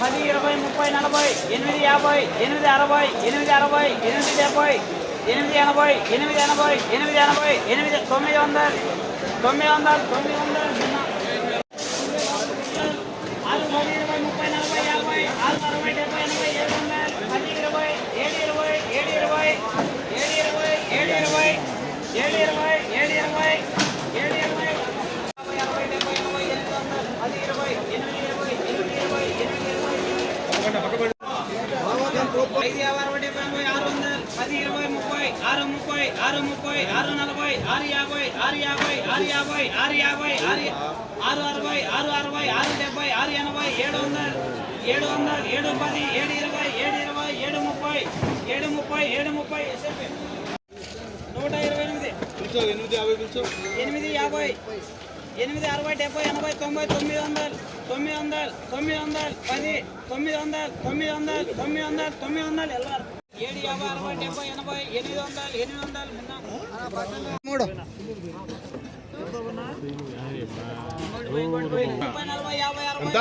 పది ఇరవై ముప్పై నలభై ఎనిమిది యాభై ఎనిమిది అరవై ఎనిమిది అరవై ఎనిమిది డెబ్బై ఎనిమిది ఎనభై ఎనిమిది ఎనభై ఎనిమిది ఎనభై ఎనిమిది తొమ్మిది వందలు తొమ్మిది వందలు తొమ్మిది వందలు ముప్పై నలభై యాభై ఆరు అరవై డెబ్బై ఎనభై ఏడు వందలు పది ఇరవై ఏడు ఇరవై ఏడు ఇరవై ఏడు ఇరవై ఏడు ఇరవై ఏడు ఇరవై ఏడు ఇరవై ఏడు ఇరవై యాభై అరవై డెబ్బై ఎనభై ఎనిమిది వందలు పది ఇరవై ఎనిమిది ఇరవై ఎనిమిది ఇరవై ఎనిమిది ఇరవై ఐదు యాభై అరవై డెబ్బై ఆరు వందలు పది ఇరవై ముప్పై ఆరు ముప్పై ఆరు ముప్పై ఆరు నలభై ఆరు యాభై ఆరు యాభై ఆరు యాభై ఆరు యాభై ఆరు ఆరు అరవై ఆరు అరవై ఆరు డెబ్బై ఆరు ఎనభై ఏడు వందలు ఏడు వందలు ఏడు పది ఏడు ఇరవై ఏడు ఇరవై ఏడు ముప్పై ఏడు ముప్పై ఏడు ముప్పై నూట ఇరవై ఎనిమిది ఎనిమిది యాభై. ఎనిమిది యాభై ఎనిమిది అరవై డెబ్బై ఎనభై తొంభై తొమ్మిది వందలు తొమ్మిది వందలు తొమ్మిది వందలు పది తొమ్మిది వందలు తొమ్మిది వందలు తొమ్మిది వందలు తొమ్మిది వందలు వెళ్ళాలి ఏడు యాభై అరవై డెబ్బై ఎనభై ఎనిమిది వందలు ఎనిమిది వందలు మూడు ముప్పై నలభై యాభై అరవై ఎంత?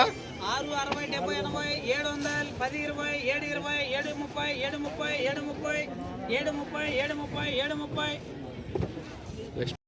ఆరు అరవై డెబ్బై ఎనభై ఏడు వందలు పది ఇరవై ఏడు ఇరవై ఏడు ముప్పై ఏడు ముప్పై ఏడు ముప్పై ఏడు ముప్పై ఏడు ముప్పై ఏడు ముప్పై